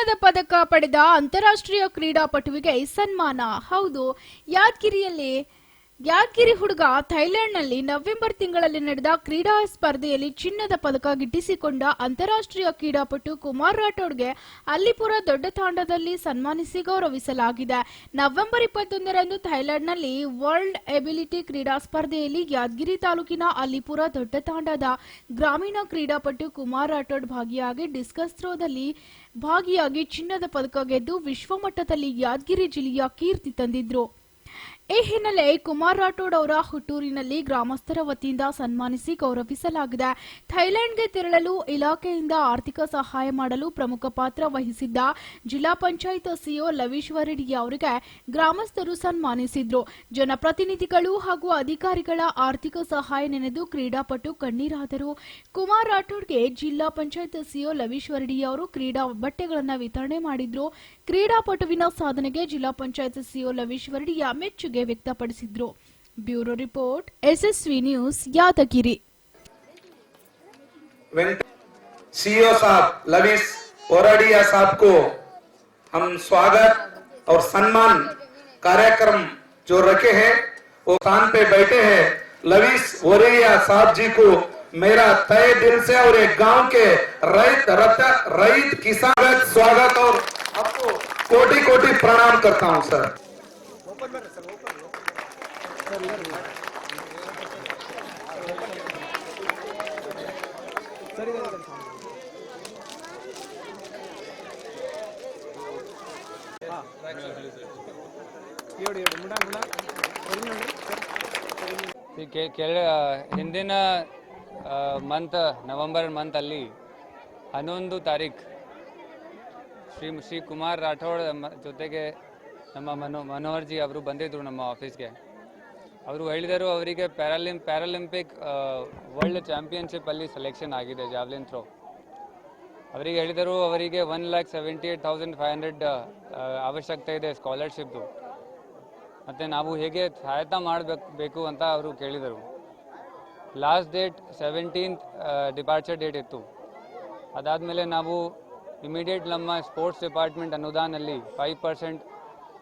ಚಿನ್ನದ ಪದಕ ಪಡೆದ ಅಂತಾರಾಷ್ಟ್ರೀಯ ಕ್ರೀಡಾಪಟುವಿಗೆ ಸನ್ಮಾನ. ಹೌದು ಯಾದಗಿರಿಯಲ್ಲಿ ಯಾದಗಿರಿ ಹುಡುಗ ಥೈಲ್ಯಾಂಡ್ನಲ್ಲಿ ನವೆಂಬರ್ ತಿಂಗಳಲ್ಲಿ ನಡೆದ ಕ್ರೀಡಾ ಸ್ಪರ್ಧೆಯಲ್ಲಿ ಚಿನ್ನದ ಪದಕ ಗಿಟ್ಟಿಸಿಕೊಂಡ ಅಂತಾರಾಷ್ಟ್ರೀಯ ಕ್ರೀಡಾಪಟು ಕುಮಾರ್ ರಾಠೋಡ್ಗೆ ಅಲ್ಲಿಪುರ ದೊಡ್ಡ ತಾಂಡದಲ್ಲಿ ಸನ್ಮಾನಿಸಿ ಗೌರವಿಸಲಾಗಿದೆ. ನವೆಂಬರ್ ಇಪ್ಪತ್ತೊಂದರಂದು ಥೈಲ್ಯಾಂಡ್ನಲ್ಲಿ ವರ್ಲ್ಡ್ ಎಬಿಲಿಟಿ ಕ್ರೀಡಾ ಸ್ಪರ್ಧೆಯಲ್ಲಿ ಯಾದಗಿರಿ ತಾಲೂಕಿನ ಅಲ್ಲಿಪುರ ದೊಡ್ಡ ತಾಂಡದ ಗ್ರಾಮೀಣ ಕ್ರೀಡಾಪಟು ಕುಮಾರ್ ರಾಠೋಡ್ ಭಾಗಿಯಾಗಿ ಡಿಸ್ಕಸ್ ಥ್ರೋದಲ್ಲಿ ಭಾಗಿಯಾಗಿ ಚಿನ್ನದ ಪದಕ ಗೆದ್ದು ವಿಶ್ವಮಟ್ಟದಲ್ಲಿ ಯಾದಗಿರಿ ಜಿಲ್ಲೆಯ ಕೀರ್ತಿ ತಂದಿದ್ರು. ಈ ಹಿನ್ನೆಲೆ ಕುಮಾರ್ ರಾಠೋಡ್ ಅವರ ಹುಟ್ಟೂರಿನಲ್ಲಿ ಗ್ರಾಮಸ್ಥರ ವತಿಯಿಂದ ಸನ್ಮಾನಿಸಿ ಗೌರವಿಸಲಾಗಿದೆ. ಥೈಲ್ಯಾಂಡ್ಗೆ ತೆರಳಲು ಇಲಾಖೆಯಿಂದ ಆರ್ಥಿಕ ಸಹಾಯ ಮಾಡಲು ಪ್ರಮುಖ ಪಾತ್ರ ವಹಿಸಿದ್ದ ಜಿಲ್ಲಾ ಪಂಚಾಯತ್ ಸಿಒ ಲವೀಶ್ವರ ರೆಡ್ಡಿ ಅವರಿಗೆ ಗ್ರಾಮಸ್ಥರು ಸನ್ಮಾನಿಸಿದ್ರು. ಜನಪ್ರತಿನಿಧಿಗಳು ಹಾಗೂ ಅಧಿಕಾರಿಗಳ ಆರ್ಥಿಕ ಸಹಾಯ ನೆನೆದು ಕ್ರೀಡಾಪಟು ಕಣ್ಣೀರಾದರು. ಕುಮಾರ್ ರಾಠೋಡ್ಗೆ ಜಿಲ್ಲಾ ಪಂಚಾಯತ್ ಸಿಒ ಲವೀಶ್ವರಡಿ ಅವರು ಕ್ರೀಡಾ ಬಟ್ಟೆಗಳನ್ನು ವಿತರಣೆ ಮಾಡಿದ್ರು. ಕ್ರೀಡಾಪಟುವಿನ ಸಾಧನೆಗೆ ಜಿಲ್ಲಾ ಪಂಚಾಯತ್ ಸಿಒ ಲವೀಶ್ವರ ರೆಡ್ಡಿಯ ಮೆಚ್ಚುಗೆ ವ್ಯಕ್ತಪಡಿಸಿದ್ರು bureau report SSV news Yadgiri CEO साहब लविस ओराडिया साहब को हम स्वागत और सम्मान कार्यक्रम जो रखे हैं वो स्थान पे बैठे हैं लविस ओरेया साहब जी को मेरा तय दिल से और एक गांव के रईत रत रईत किसान स्वागत और आपको कोटि कोटि प्रणाम करता हूं सर ಕೆಳ ಹಿಂದಿನ ಮಂತ್ ನವೆಂಬರ್ ಮಂತ್ ಅಲ್ಲಿ ಹನ್ನೊಂದು ತಾರೀಖ್ ಶ್ರೀ ಶ್ರೀ ಕುಮಾರ್ ರಾಠೋಡ್ ಜೊತೆಗೆ ನಮ್ಮ ಮನೋ ಮನೋಹರ್ ಜಿ ಅವರು ಬಂದಿದ್ದರು ನಮ್ಮ ಆಫೀಸ್ಗೆ ಅವರು ಹೇಳಿದರು ಅವರಿಗೆ ಪ್ಯಾರಾಲಿಂ ಪ್ಯಾರಾಲಿಂಪಿಕ್ ವರ್ಲ್ಡ್ ಚಾಂಪಿಯನ್ಶಿಪ್ಪಲ್ಲಿ ಸೆಲೆಕ್ಷನ್ ಆಗಿದೆ ಜಾವ್ಲಿನ್ ಥ್ರೋ ಅವರಿಗೆ ಹೇಳಿದರು ಅವರಿಗೆ one lakh seventy eight thousand five hundred ಅವಶ್ಯಕತೆ ಇದೆ ಸ್ಕಾಲರ್ಶಿಪ್ದು ಮತ್ತು ನಾವು ಹೇಗೆ ಸಹಾಯತ ಮಾಡಬೇಕು, ಬೇಕು ಅಂತ ಅವರು ಕೇಳಿದರು. Last date seventeenth departure date ಇತ್ತು. ಅದಾದಮೇಲೆ ನಾವು ಇಮಿಡಿಯೇಟ್ ನಮ್ಮ ಸ್ಪೋರ್ಟ್ಸ್ ಡಿಪಾರ್ಟ್ಮೆಂಟ್ ಅನುದಾನಲ್ಲಿ ಫೈವ್ ಪರ್ಸೆಂಟ್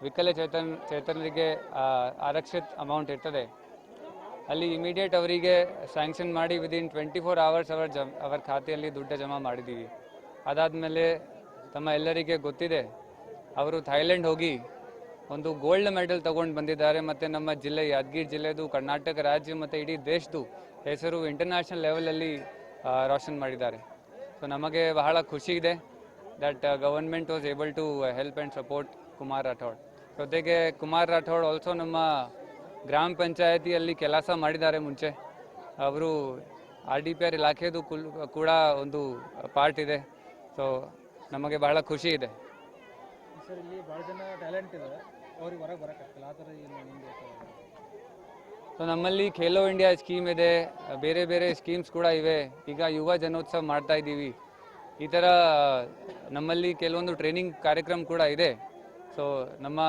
ವಿಕಲ ಚೇತನ್, ಚೇತನರಿಗೆ ಆರಕ್ಷಿತ ಆರಕ್ಷಿತ್ ಅಮೌಂಟ್ ಇರ್ತದೆ. ಅಲ್ಲಿ ಇಮಿಡಿಯೇಟ್ ಅವರಿಗೆ ಸ್ಯಾಂಕ್ಷನ್ ಮಾಡಿ ವಿದಿನ್ ಟ್ವೆಂಟಿ ಫೋರ್ ಅವರ್ಸ್ ಅವರ್ ಜಮ್, ಅವರ ಖಾತೆಯಲ್ಲಿ ದುಡ್ಡು ಜಮಾ ಮಾಡಿದ್ದೀವಿ. ಅದಾದಮೇಲೆ ತಮ್ಮ ಎಲ್ಲರಿಗೆ ಗೊತ್ತಿದೆ, ಅವರು ಥೈಲ್ಯಾಂಡ್ ಹೋಗಿ ಒಂದು ಗೋಲ್ಡ್ ಮೆಡಲ್ ತಗೊಂಡು ಬಂದಿದ್ದಾರೆ ಮತ್ತು ನಮ್ಮ ಜಿಲ್ಲೆ, ಯಾದಗಿರಿ ಜಿಲ್ಲೆದು, ಕರ್ನಾಟಕ ರಾಜ್ಯ ಮತ್ತು ಇಡೀ ದೇಶದ್ದು ಹೆಸರು ಇಂಟರ್ನ್ಯಾಷನಲ್ ಲೆವೆಲಲ್ಲಿ ರೋಷನ್ ಮಾಡಿದ್ದಾರೆ. ಸೊ ನಮಗೆ ಬಹಳ ಖುಷಿ ಇದೆ that government was able to help and support Kumar Rathod ಜೊತೆಗೆ ಕುಮಾರ್ ರಾಠೋಡ್ ಆಲ್ಸೋ ನಮ್ಮ ಗ್ರಾಮ ಪಂಚಾಯತಿಯಲ್ಲಿ ಕೆಲಸ ಮಾಡಿದ್ದಾರೆ ಮುಂಚೆ. ಅವರು ಆರ್ ಡಿ ಪಿ ಆರ್ ಇಲಾಖೆದು ಕೂಡ ಒಂದು ಪಾರ್ಟ್ ಇದೆ. ಸೊ ನಮಗೆ ಬಹಳ ಖುಷಿ ಇದೆ. ಸರ್ ಇಲ್ಲಿ ಭಾಳ ಜನ ಟ್ಯಾಲೆಂಟ್ ಇದೆ ಅವ್ರಿಗೆ ಹೊರಗೆ ಬರೋಕ್ಕಾಗ್ತಿಲ್ಲ ಆ ಥರ ಸೊ ನಮ್ಮಲ್ಲಿ ಖೇಲೋ ಇಂಡಿಯಾ ಸ್ಕೀಮ್ ಇದೆ. ಬೇರೆ ಬೇರೆ ಸ್ಕೀಮ್ಸ್ ಕೂಡ ಇವೆ. ಈಗ ಯುವ ಜನೋತ್ಸವ ಮಾಡ್ತಾ ಇದ್ದೀವಿ. ಈ ಥರ ನಮ್ಮಲ್ಲಿ ಕೆಲವೊಂದು ಟ್ರೈನಿಂಗ್ ಕಾರ್ಯಕ್ರಮ ಕೂಡ ಇದೆ. ಸೊ ನಮ್ಮ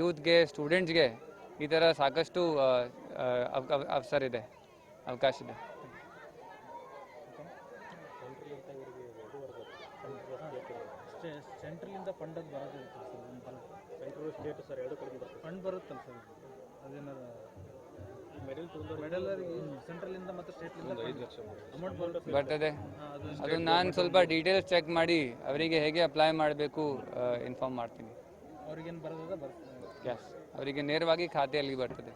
ಯೂತ್ಗೆ ಸ್ಟೂಡೆಂಟ್ಸ್ಗೆ ಈ ಥರ ಸಾಕಷ್ಟು ಅವಸರ ಇದೆ ಅವಕಾಶ ಇದೆ. ಸೆಂಟ್ರಲಿಂದ ಫಂಡ್ ಅದು ಬರೋದಿರುತ್ತೆ ಫಂಡ್ ಸೆಂಟ್ರಲ್ ಸ್ಟೇಟ್ ಸರ್ ಎರಡು ಕಡೆ ಫಂಡ್ ಬರುತ್ತಲ್ಲ ಸರ್ ಅದೇನಾರ ಮೆಡಲ್ ಮೆಡಲರಿಗೆ ಸೆಂಟ್ರಲಿಂದ ಮತ್ತು ಸ್ಟೇಟ್ಲಿಂದ ಐದು ಲಕ್ಷ ಅಮೌಂಟ್ ಬರುತ್ತೆ ಬರ್ತದೆ. ಅದು ಅದು ನಾನು ಸ್ವಲ್ಪ ಡೀಟೇಲ್ಸ್ ಚೆಕ್ ಮಾಡಿ ಅವರಿಗೆ ಹೇಗೆ ಅಪ್ಲೈ ಮಾಡಬೇಕು ಇನ್ಫಾರ್ಮ್ ಮಾಡ್ತೀನಿ. ಅವ್ರಿಗೇನು ಬರೋದ ಬರ್ತದೆ. ಕ್ಯಾಶ್ ಅವರಿಗೆ ನೇರವಾಗಿ ಖಾತೆಯಲ್ಲಿ ಬರ್ತದೆ.